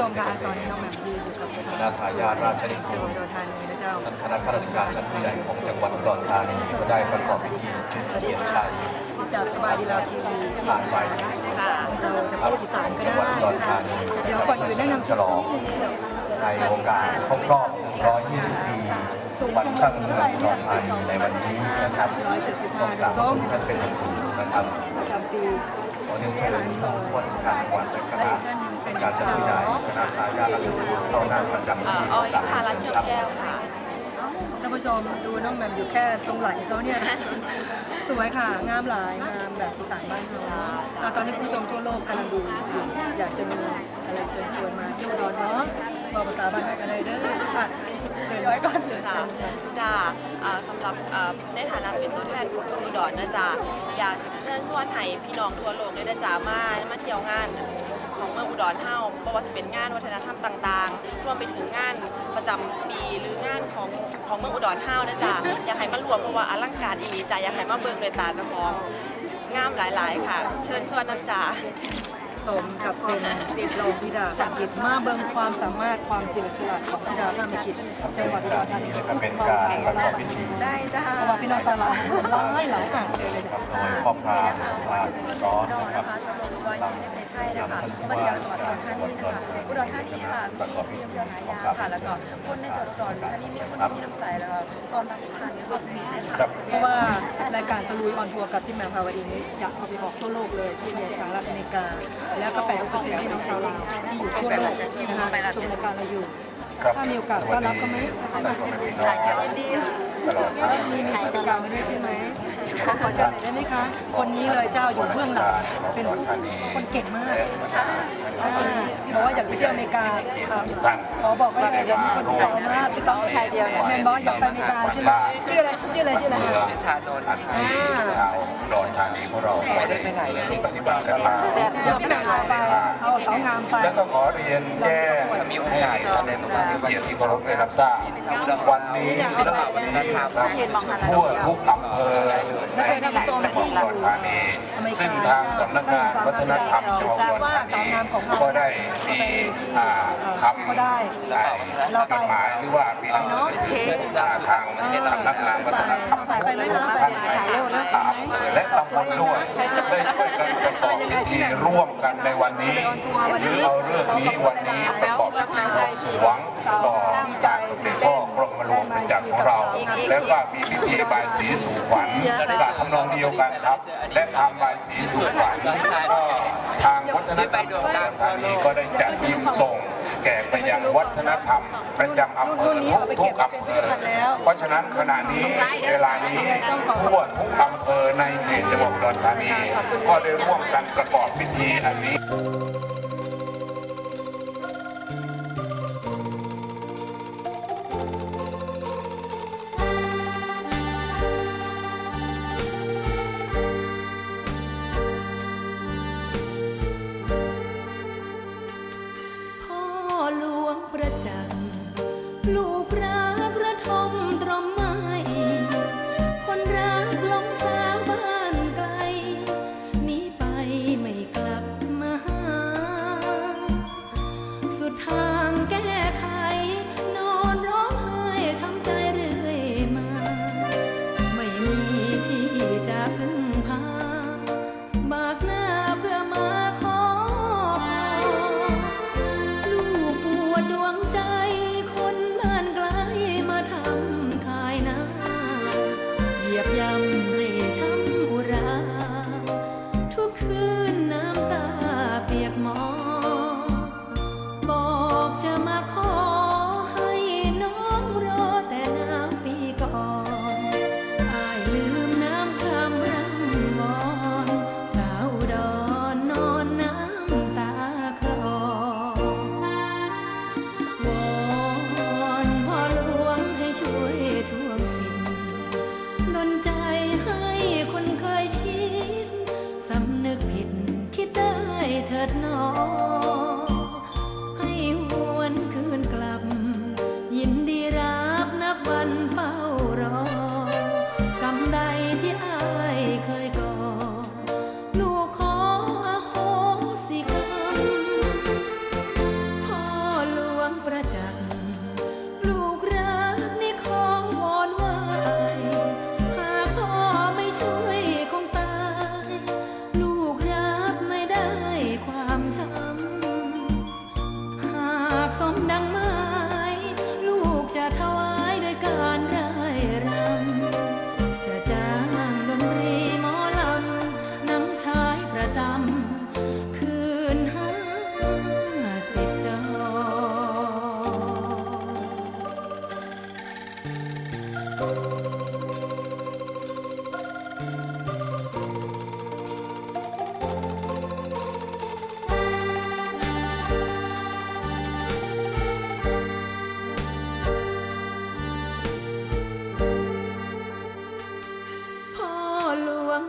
ชมคะตอนนี้น้องแหม่มยืนอยู่กับสคณะทายาทราชนิจักูงหวัดอุดรธานีนะเจ้าท่านคณะข้าราชการชั้นผู้ใหญ่ของจังหวัดอุดรธานีก็ได้ประกอบพิธีจุดเทียนชัยจากสบายดีลาวทีวีผ่านบายสีสุขเราจะพูดอีสานก็จังหวัดได้อุดรธานีเดี๋ยวก่อนอื่นแนะนำฉลองในโอกาสครบรอบ 120 ปีวันตั้งเมืองอุดรธานีในวันนี้นะครับต้องกราบขอบคุณท่านเป็นอย่างสูงนะครับประจำปีขอเรียนเชิญผู้ว่าราชการจังหวัดและคณะ การจัดผู้ใหญ่คณะทายาทราชนิกูเข้านั่งประจำเอ่ที่อออยพารัตน์เชิญแก้วค่ะท่านผู้ชมดูน้องแหม่มอยู่แค่ตรงไหล่เขาเนี่ย สวยค่ะ งามหลาย งามแบบอีสานบ้านเราอะตอนนี้คุณผู้ชมทั่วโลกกำลังดูอยู่อยากจะมีอะไรเชิญชวนมาที่อุดรเนาะบอกภาษาบ้านกันเลยเด้ออะเชิญไว้ก่อนเชิญค่ะเชิญจ้าอ่าสำหรับอ่าในฐานะเป็นตัวแทนของคนอุดรนะจ๊ะอยากเชิญชวนให้พี่น้องทั่วโลกเลยนะจ๊ะมามาเที่ยวงานของเมืองอุดรเฮาเพราะว่าจะเป็นงานวัฒนธรรมต่างๆ รวมไปถึงงานประจำปีหรืองานของของเมืองอุดรเฮานะจ๊ะอยากให้มารวมเพราะว่าอลังการอีหลีจ้ะอยากให้มาเบิ่งด้วยตาเจ้าของงามหลายๆ ค่ะ เชิญชวนน้ำจ้าสมกับเป็นรองธิดาภาคิดมาเบิ่งความสามารถความเฉลียวฉลาดของธิดาภาคิดจังหวัดอุดรธานีนี้นะครับเป็นการประกอบพิธีได้จ้าเพราะว่าพี่น้องชาวลาวร้อยหลายอ่านเลยเลย ครับโดยพ่อพรามสมภารซ้อนนะครับ ตามนำท่านผู้ว่าราชการจังหวัดอุดรธานีนะครับประกอบพิธีของพระค่ะ แล้วก็คนในจังหวัดอุดรธานีมีแต่คนที่มีน้ำใจแล้วก็ตอนรับทานเนี่ยก็มีได้ครับเพราะว่ารายการตะลุยออนทัวร์กับที่แมวพาวดีนี้จะเอาไปออกทั่วโลกเลยที่อเมริกาและอเมริกา แล้วก็แปลอุปเสียให้น้องชาวลาวที่อยู่ทั่วโลกนะคะชมรายการเราอยู่ ครับถ้ามีโอกาสต้อนรับก็ไหมท่านพ่อแม่พี่น้องตลอดทั้งมีมีกิจกรรมด้วยใช่ไหมขอเชิญหน่อยได้ไหมคะ คนนี้เลยเจ้าอยู่เบื้องหลังเป็นคนเก่งมากอ่าบอกว่าอยากไปเที่ยวอเมริกาอ่าท่านขอบอกไว้เลยเดี๋ยวมีคนติดต่อมาติดต่อชายเดียวเนี่ยแมนบอสอยากไปอเมริกาใช่ไหมชื่ออะไรชื่ออะไรชื่ออะไรเมืองคะชาโนนอันนี้ชาวอุดรธานีของเราก็ได้ปฏิบัติกันมา เดี๋ยวพี่แมวพาไป เอาสาวงามไป แล้วก็ขอเรียนแจ้งให้ท่านผู้เกียรติที่เคารพได้รับทราบวันนี้และวันะครับทั่วทุกอำเภอในจังหวัดอุดรธานีซึ่งทางสำนักงานวัฒนธรรมจังหวัดอุดรธานีก็ได้มีคำได้จดหมายหรือว่ามีหนังสือทางสำนักงานวัฒนธรรมจังหวัดอุดรธานีและตำบลด้วยได้ช่วยกันประกอบพิธีร่ว่วมกันในวันนี้หรือเอาเรื่องนี้วันนี้ประกอบพิธีบวงสวงต่อจากสมเด็จพ่อกรมหลวงเป็นจากของเรา แล้วก็มีพิธีบายสีสู่ขวัญกทำนองเดียวกันครับ และทำบายสีสู่ขวัญก็ทางวัฒนธรรมจังหวัดธานีก็ได้จัดยิมส่งแก่ไปยังวัฒนธรรมประจำอำเภอทุกทุกๆอำเภอเพราะฉะนั้นขณะนี้เวลานี้ทั่วทุกอำ ภอในเขตจังหวัดอุดรธานีก็ได้ร่วมกันประกอบพิธีอันนี้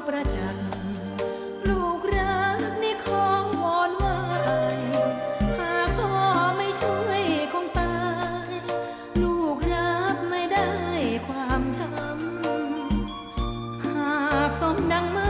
ดัลูกรักนี่ขอวอนว่าหากพ่อไม่ช่วยคงตาย ลูกรับไม่ได้ความช้ำหากสมดัง